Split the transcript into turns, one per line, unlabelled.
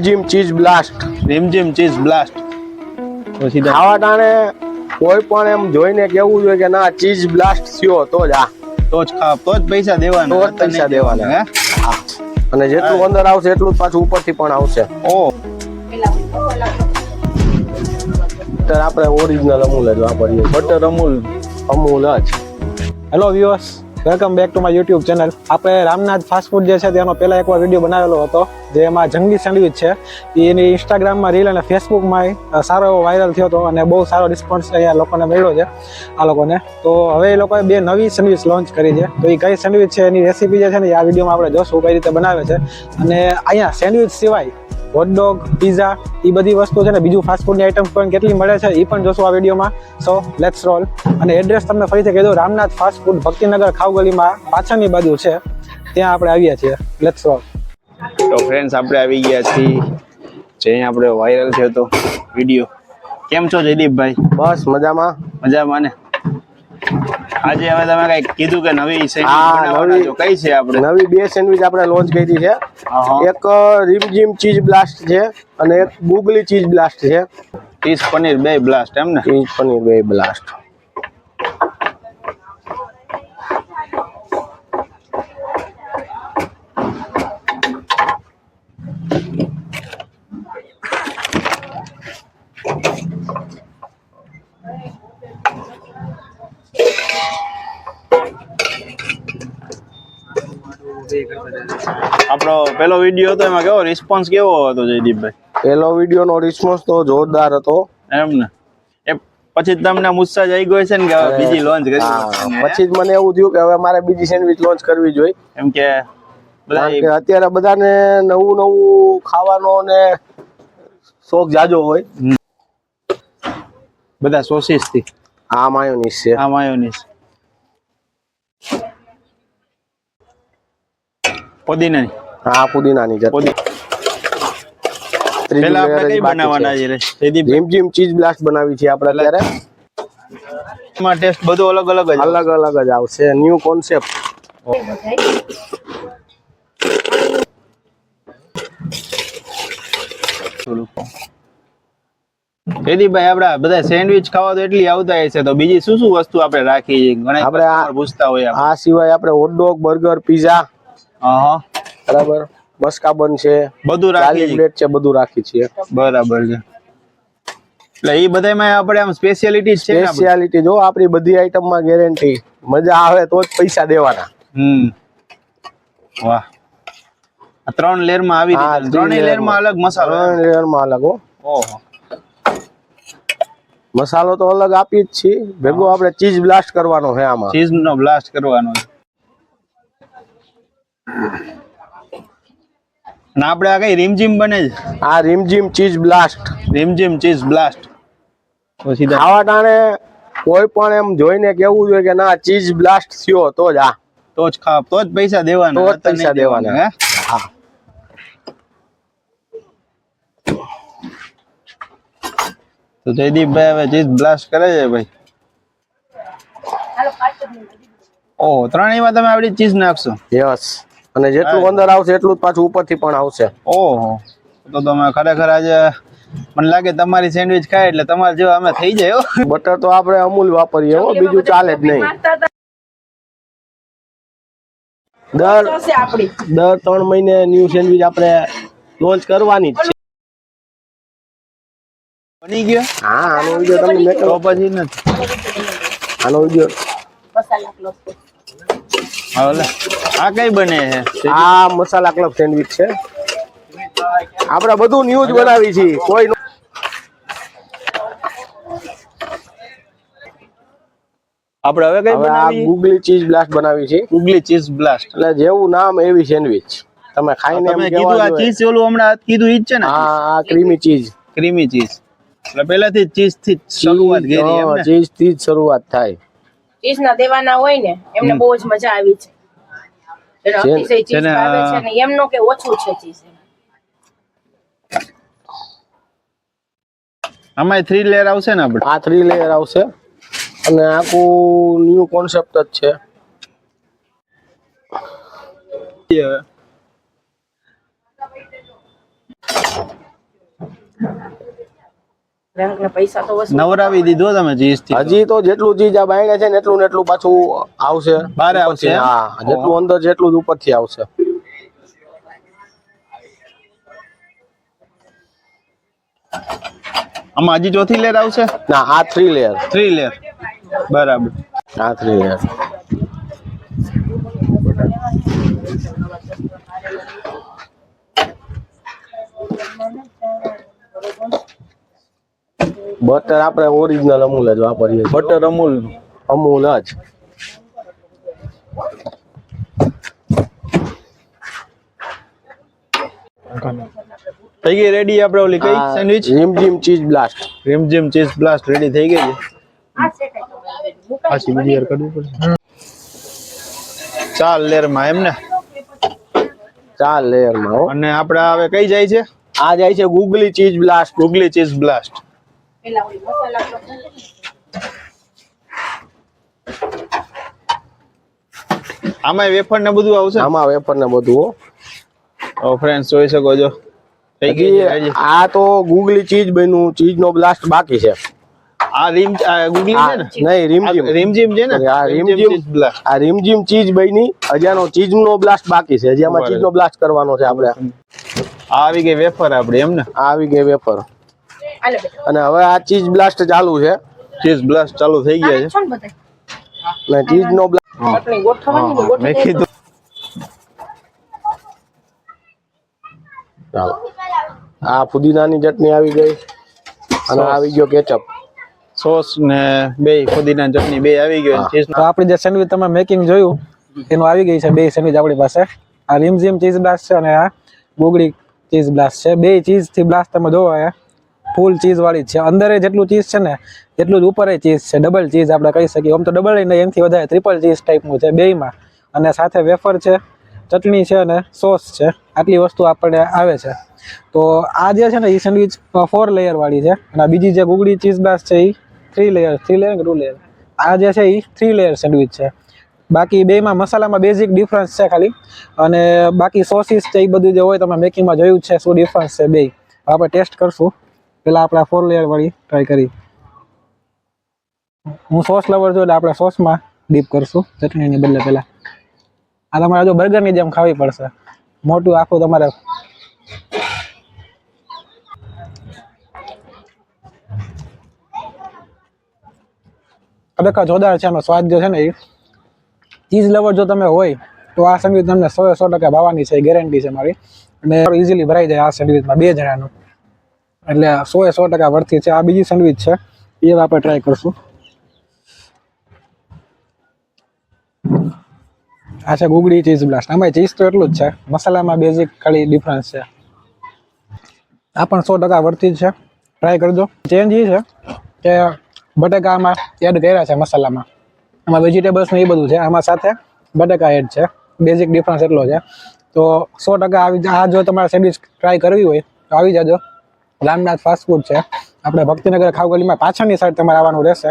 Rimjhim cheese blast
Rimjhim cheese blast પછી
ખાવા ટાણે કોઈ પણ એમ જોઈને કેવું જોઈએ કે ના ચીઝ બ્લાસ્ટ થયો તો જ આ.
તો જ ખા તો જ પૈસા દેવાના
તો જ પૈસા દેવાના.
હે?
અને જેટલું અંદર આવશે એટલું જ પાછું ઉપરથી પણ આવશે.
ઓ.
આપણે ઓરિજિનલ અમૂલ જ વાપરીએ.
બટર અમૂલ.
અમૂલ જ.
Hello viewers welcome back to my YouTube channel આપણે રામનાથ ફાસ્ટફૂડ જે છે તેનો પહેલા એકવાર વીડિયો બનાવેલો હતો, જે એમાં જંગલી સેન્ડવિચ છે. એની ઇન્સ્ટાગ્રામમાં રીલ અને ફેસબુકમાં સારો એવો વાયરલ થયો હતો અને બહુ સારો રિસ્પોન્સ અહીંયા લોકોને મળ્યો છે, આ લોકોને. તો હવે એ લોકોએ બે નવી સેન્ડવિચ લોન્ચ કરી છે. તો એ કઈ સેન્ડવિચ છે, એની રેસીપી જે છે ને એ આ વિડીયોમાં આપણે જોશું કઈ રીતે બનાવે છે. અને અહીંયા સેન્ડવિચ સિવાય હોટડોગ પીઝા એ બધી વસ્તુ છે ને બીજું ફાસ્ટફૂડની આઇટમ્સ પણ કેટલી મળે છે એ પણ જોશું આ વિડીયોમાં સો લેટ્સ રોલ અને એડ્રેસ તમને ફરીથી કહી દઉં રામનાથ ફાસ્ટફૂડ ભક્તિનગર ખાવગલીમાં પાછળની બાજુ છે. ત્યાં આપણે આવ્યા છીએ. લેટ્સ રોલ
તો ફ્રેન્ડ્સ આપણે આવી ગયા છીએ. જે આપણે વાયરલ થયો હતો વીડિયો કેમ છો જયદીપભાઈ?
બસ મજામાં.
મજામાં ને? આજે હવે તમે કઈ કીધું કે નવી સેન્ડવિચ કઈ છે આપણે?
નવી બે સેન્ડવિચ આપણે લોન્ચ કરી છે. એક રિમજીમ ચીઝ બ્લાસ્ટ છે અને એક ગુગલી ચીઝ બ્લાસ્ટ છે.
ચીઝ પનીર બે બ્લાસ્ટ એમ ને?
ચીઝ પનીર બે બ્લાસ્ટ
આપણો પેલો વીડિયો હતો એમાં કેવો રિસ્પોન્સ કેવો હતો જયદીપભાઈ?
પહેલો વિડીયોનો રિસ્પોન્સ તો જોરદાર હતો.
એમ ને? એ પછી તમને મુસ્સા જઈ ગયો છે ને કે બીજી લોન્ચ કરી
પછી જ મને એવું થયું કે હવે મારે બીજી સેન્ડવિચ લોન્ચ કરવી જોઈએ.
એમ કે
કે અત્યારે બધાને નવું નવું ખાવાનો ને શોખ જાજો હોય.
બધા સોસીસથી
આ માયોનીસ છે.
આ માયોનીસ પુદીનાની.
હા પુદીનાની જતી
પેલા આપણે કઈ બનાવવાના
છે.
છે રે? જીમ
રીમઝીમ ચીઝ બ્લાસ્ટ બનાવી છે આપણે અત્યારે.
માં ટેસ્ટ બધો અલગ અલગ જ
અલગ અલગ જ આવશે. ન્યુ કોન્સેપ્ટ
જયદીપભાઈ આપડા બધા સેન્ડવિચ ખાવા તો એટલી આવતા હશે તો બીજી શું શું વસ્તુ આપણે રાખી છે ઘણા
આ-
પૂછતા હોય
આ સિવાય આપણે હોટડોગ બર્ગર પીઝા બરાબર? મસ્કા બન છે.
બધું રાખી છે.
પ્લેટ છે બધું રાખી છીએ.
બરાબર છે. એટલે એ બધામાં આપણે આમ સ્પેશિયાલિટી છે
સ્પેશિયાલિટી જો આપણી બધી આઈટમમાં ગેરંટી મજા આવે તો જ પૈસા દેવાના.
હમ. વાહ. ત્રણ લેરમાં આવી
ત્રણ
રીતે. ત્રણેય
layer
માં અલગ મસાલો
ત્રણ લેયરમાં અલગ હો.
ઓહો.
મસાલો તો અલગ આપી જ છીએ. ભેગો આપણે ચીઝ બ્લાસ્ટ કરવાનો છે આમાં.
ચીઝ નો બ્લાસ્ટ કરવાનો છે. અને આપણે આ કઈ રીમઝીમ બને છે?
આ Rimjhim cheese blast.
Rimjhim cheese blast. પછી સીધા
ખાવા ટાણે કોઈ પણ એમ જોઈને કેવું જોઈએ કે ના ચીઝ બ્લાસ્ટ થયો તો જ આ.
તો જ ખાવ તો જ પૈસા દેવાના
તો જ પૈસા દેવાના.
હે?
હા.
તો જયદીપભાઈ હવે ચીઝ બ્લાસ્ટ કરે છે ભાઈ. ઓહ ત્રણેયમાં તમે આવડી ચીઝ નાખશો?
યસ. અને જેટલું અંદર આવશે એટલું જ પાછું ઉપરથી પણ આવશે.
ઓહો. તો તમે ખરેખર આજે મને લાગે તમારી સેન્ડવિચ ખાય એટલે તમારે જેવા અમે થઈ જાય હો.
બટર તો આપણે અમૂલ વાપરીએ હો. બીજું ચાલે જ નહીં. દર દર ત્રણ મહિને ન્યુ સેન્ડવિચ આપણે લોન્ચ કરવાની જ છે.
બની ગયો?
હા આનો વીડિયો તમને મેં
તો પછી નથી.
આનો વીડિયો
હવે લે. આ કઈ બને છે?
આ મસાલા ક્લબ સેન્ડવિચ છે. આપણે બધું ન્યૂઝ બનાવી છે કોઈ
આપણે હવે કઈ
આ
બનાવી
ગુગલી ચીઝ બ્લાસ્ટ બનાવી છે
ગુગલી ચીઝ બ્લાસ્ટ
એટલે જેવું નામ એવી સેન્ડવિચ. તમે ખાઈને એમ
કીધું આ. ચીઝ ઓલું હમણાં કીધું ઈ જ છે ને?
હા આ ક્રીમી ચીઝ
ક્રીમી ચીઝ એટલે પહેલાથી ચીઝથી શરૂઆત કરી
ચીઝથી જ શરૂઆત થાય.
ચીઝ દેવાના હોય ને એમને બહુ જ મજા આવી છે.
છે-
અતિશય ચીઝ ભાવે છે ને એમનો કે ઓછું છે ચીઝ
આમાં થ્રી લેયર આવશે ને આપણે?
આ થ્રી લેયર આવશે. અને આખું ન્યૂ કોન્સેપ્ટ જ છે.
ગ્રાહકને પૈસા તો વસૂલ
નવરાવી દીધો તમે થી
હજી તો જેટલું ચીજ આ બાયણે છે ને એટલું ને એટલું પાછું આવશે.
બારે આવશે,
હા જેટલું અંદર જેટલું જ ઉપરથી આવશે.
આમાં હજી ચોથી લેર આવશે?
ના આ થ્રી લેયર
થ્રી લેર બરાબર.
આ થ્રી લેયર બટર આપણે ઓરિજિનલ અમૂલ જ વાપરીએ
બટર અમૂલ.
અમૂલ જ.
થઈ ગઈ રેડી આપણે ઓલી કઈ sandwich
Rimjhim cheese blast
Rimjhim cheese blast ready થઈ ગઈ છે. પાછી બીજી વાર કરવી પડશે. ચાર લેરમાં એમ ને.
ચાર લેયરમાં
અને આપણે હવે કઈ જાય છે?
આ જાય છે googly cheese blast
googly cheese blast
પેલા ઓલી મસાલા
આમાં વેફર ને બધું આવશે?
આમાં વેફર ને બધું ઓ
ફ્રેન્ડ્સ જોઈ શકો છો. થઈ ગઈ.
આ તો ગુગલી ચીજ બન્યું ચીજ નો બ્લાસ્ટ બાકી છે.
આ રીમ ગુગલી છે ને?
નહીં રીમઝીમ
આ રીમઝીમ છે ને?
આ.
બ્લાસ્ટ
આ રીમઝીમ ચીજ બની હજી ચીજ નો બ્લાસ્ટ બાકી છે હજી આમાં ચીજ નો બ્લાસ્ટ કરવાનો છે આપણે.
આ આવી ગઈ વેફર આપણે એમ ને?
આ આવી ગઈ વેફર. અને હવે આ ચીઝ બ્લાસ્ટ ચાલુ છે.
ચીઝ બ્લાસ્ટ ચાલુ થઈ ગયા છે.
ને
ચીઝ નો બ્લાસ્ટ
મેં કીધું.
ચાલો. આ ફુદીનાની ચટણી આવી ગઈ. અને આવી ગયો કેચઅપ.
સોસ ને બે ફુદીના ચટણી બે આવી ગયો ચીઝ
તો આપણી જે સેન્ડવિચ તમે મેકિંગ જોયું એનું આવી ગઈ છે બે સેન્ડવિચ આપણી પાસે. આ રીમઝીમ ચીઝ બ્લાસ્ટ છે અને આ ગોગળી ચીઝ બ્લાસ્ટ છે. બે ચીઝથી બ્લાસ્ટ તમે જોવો એ ફૂલ ચીઝ વાળી જ છે. અંદર જેટલું ચીઝ છે ને, એટલું જ ઉપર ચીઝ છે. ડબલ ચીઝ આપણે કહી શકીએ. આમ તો ડબલ નહીં, એનાથી વધારે ટ્રિપલ ચીઝ ટાઈપનું છે બેયમાં. અને સાથે વેફર છે, ચટણી છે અને સોસ છે. આટલી વસ્તુ આપણને આવે છે. તો આ જે છે ને, એ સેન્ડવિચ ફોર લેયર વાળી છે. અને બીજી જે ગુગળી ચીઝ બાસ છે, એ થ્રી લેયર થ્રી લેયર કે ટુ લેયર આ જે છે, એ થ્રી લેયર સેન્ડવિચ છે. બાકી બેમાં મસાલામાં બેઝિક ડિફરન્સ છે ખાલી. અને બાકી સોસીસ છે, એ બધું જે હોય, તમે મેકિંગમાં જોયું છે શું ડિફરન્સ છે બે આપણે ટેસ્ટ કરશું. પહેલાં આપણે ફોર લેયર વાળી ટ્રાય કરી. હું સોસ લવર છું એટલે આપણે સોસમાં ડીપ કરશું. ચટણીની બદલે પહેલાં આ તમારે જો બર્ગરની જેમ ખાવી પડશે. મોટું આખું તમારે ખરેખર જોરદાર છે એનો સ્વાદ જે છે ને એ. ચીઝ લવર જો તમે હોય, તો આ સેન્ડવિચ તમને સો સો ટકા ભાવવાની છે ગેરંટી છે મારી. અને ઇઝીલી ભરાઈ જાય આ સેન્ડવિચમાં બે જણાનું. એટલે સો એ સો ટકા વર્થી છે. આ બીજી સેન્ડવિચ છે. એ આપણે ટ્રાય કરશું. આ છે ગુગળી ચીઝ બ્લાસ્ટ આમાં ચીઝ તો એટલું જ છે. મસાલામાં બેઝિક ખાલી ડિફરન્સ છે. આ પણ સો ટકા વર્તી છે. ટ્રાય કરજો. ચેન્જ એ છે કે બટેકામાં એડ કર્યા છે મસાલામાં. આમાં વેજીટેબલ્સ ને એ બધું છે. આમાં સાથે બટેકા એડ છે. બેઝિક ડિફરન્સ એટલો છે. તો સો ટકા આવી આ જો તમારે સેન્ડવિચ ટ્રાય કરવી હોય તો આવી જાજો. રામનાથ ફાસ્ટ ફૂડ છે. આપણે ભક્તિનગર ખાવગલીમાં પાછળની સાઈડ તમારે આવવાનું રહેશે.